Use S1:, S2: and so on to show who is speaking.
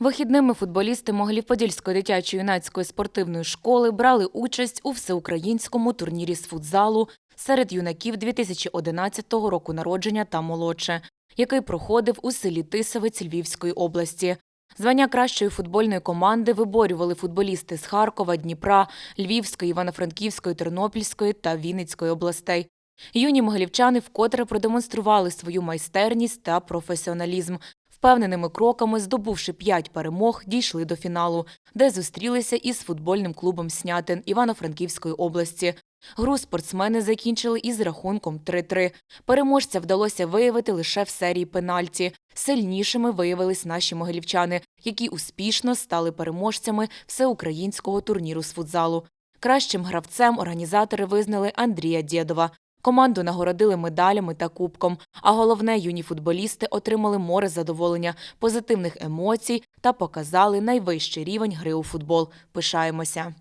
S1: Вихідними футболісти Могилів-Подільської дитячо-юнацької спортивної школи брали участь у всеукраїнському турнірі з футзалу серед юнаків 2011 року народження та молодше, який проходив у селі Тисовець Львівської області. Звання кращої футбольної команди виборювали футболісти з Харкова, Дніпра, Львівської, Івано-Франківської, Тернопільської та Вінницької областей. Юні могилівчани вкотре продемонстрували свою майстерність та професіоналізм. Впевненими кроками, здобувши п'ять перемог, дійшли до фіналу, де зустрілися із футбольним клубом Снятин Івано-Франківської області. Гру спортсмени закінчили із рахунком 3-3. Переможця вдалося виявити лише в серії пенальті. Сильнішими виявились наші могилівчани, які успішно стали переможцями всеукраїнського турніру з футзалу. Кращим гравцем організатори визнали Андрія Дєдова. Команду нагородили медалями та кубком, а головне, юні футболісти отримали море задоволення, позитивних емоцій та показали найвищий рівень гри у футбол. Пишаємося.